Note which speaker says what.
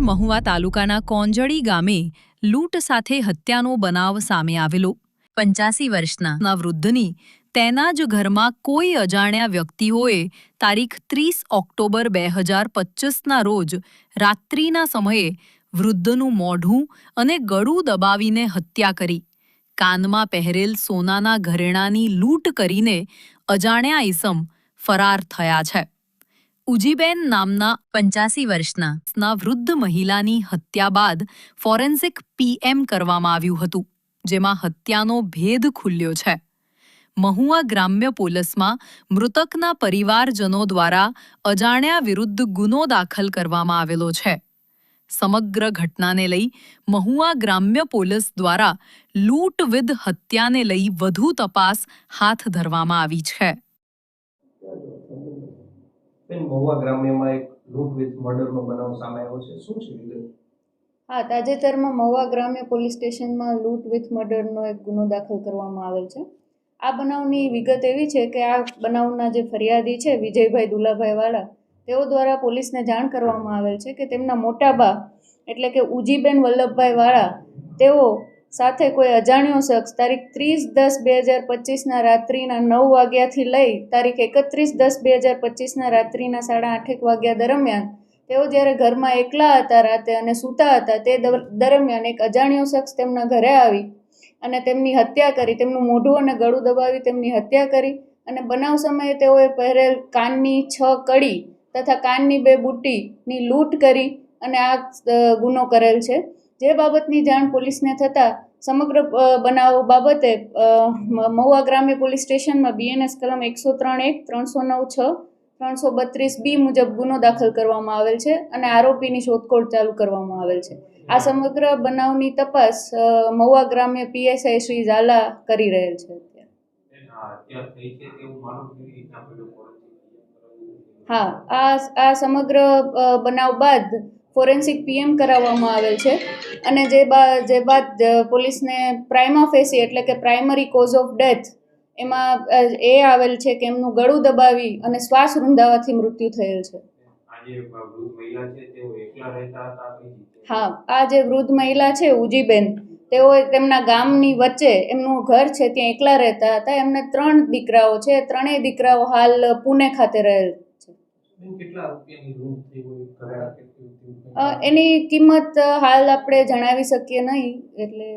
Speaker 1: મહુવા તાલુકાના કોંજળી ગામે લૂંટ સાથે હત્યાનો બનાવ સામે આવેલો. પંચ્યાસી વર્ષના વૃદ્ધની તેના જ ઘરમાં કોઈ અજાણ્યા વ્યક્તિઓએ તારીખ ત્રીસ ઓક્ટોબર બે હજાર પચીસના રોજ રાત્રિના સમયે વૃદ્ધનું મોઢું અને ગળું દબાવીને હત્યા કરી. કાનમાં પહેરેલ સોનાના ઘરેણાની લૂંટ કરીને અજાણ્યા ઇસમ ફરાર થયા છે. ઉજીબેન નામના પંચ્યાસી વર્ષના વૃદ્ધ મહિલાની હત્યા બાદ ફોરેન્સિક પીએમ કરવામાં આવ્યું હતું, જેમાં હત્યાનો ભેદ ખુલ્યો છે. મહુવા ગ્રામ્ય પોલીસમાં મૃતકના પરિવારજનો દ્વારા અજાણ્યા વિરુદ્ધ ગુનો દાખલ કરવામાં આવેલો છે. સમગ્ર ઘટનાને લઈ મહુવા ગ્રામ્ય પોલીસ દ્વારા લૂંટ વિદ હત્યાને લઈ વધુ તપાસ હાથ ધરવામાં આવી છે.
Speaker 2: બેન, મહુવા ગ્રામ્યમાં એક લૂંટ વિથ મર્ડરનો બનાવ સામે આવ્યો છે. શું છે વિગત
Speaker 3: હા, તાજેતરમાં મહુવા ગ્રામ્ય પોલીસ સ્ટેશનમાં લૂંટ વિથ મર્ડરનો એક ગુનો દાખલ કરવામાં આવેલ છે. આ બનાવની વિગત એવી છે કે આ બનાવના જે ફરિયાદી છે, વિજયભાઈ દુલાભાઈવાળા, તેઓ દ્વારા પોલીસને જાણ કરવામાં આવેલ છે કે તેમના મોટા બા એટલે કે ઉજીબેન વલ્લભભાઈ વાળા તેઓ સાથે કોઈ અજાણ્યો શખ્સ તારીખ ત્રીસ દસ બે હજાર પચીસના રાત્રિના નવ વાગ્યાથી લઈ તારીખ એકત્રીસ દસ બે હજાર પચીસના રાત્રિના સાડા આઠેક વાગ્યા દરમિયાન તેઓ જ્યારે ઘરમાં એકલા હતા રાતે અને સૂતા હતા તે દર- દરમિયાન એક અજાણ્યો શખ્સ તેમના ઘરે આવી અને તેમની હત્યા કરી, તેમનું મોઢું અને ગળું દબાવી તેમની હત્યા કરી અને બનાવ સમયે તેઓએ પહેરેલ કાનની છ કડી તથા કાનની બે બુટ્ટીની લૂંટ કરી અને આ ગુનો કરેલ છે. જે બાબતની જાણ પોલીસને થતાં સમગ્ર બનાવ બાબતે મહુવા ગ્રામ્ય પોલીસ સ્ટેશનમાં બીએનએસ કલમ એકસો ત્રણ એક, ત્રણસો નવ, છ, ત્રણસો બત્રીસ બી મુજબ ગુનો દાખલ કરવામાં આવેલ છે અને આરોપીની શોધખોળ ચાલુ કરવામાં આવેલ છે. આ સમગ્ર બનાવની તપાસ મહુવા ગ્રામ્ય પીએસઆઈ શ્રી ઝાલા કરી રહેલ છે હા, આ આ સમગ્ર બનાવ બાદ ફોરેન્સિક પીએમ કરાવવામાં આવેલ છે. અને જે બા જે બાદ પોલીસને પ્રાઇમા ફેસી એટલે કે પ્રાઇમરી કોઝ ઓફ ડેથ એમાં એ આવેલ છે કે એમનું ગળું દબાવી અને શ્વાસ રૂંધાવાથી મૃત્યુ થયેલ છે. હા આ જે વૃદ્ધ મહિલા છે ઉજીબેન તેઓ તેમના ગામની વચ્ચે એમનું ઘર છે ત્યાં એકલા રહેતા હતા. એમને ત્રણ દીકરાઓ છે ત્રણેય દીકરાઓ હાલ પુણે ખાતે રહેલ એની કિંમત હાલ આપણે જણાવી શકીએ નહીં એટલે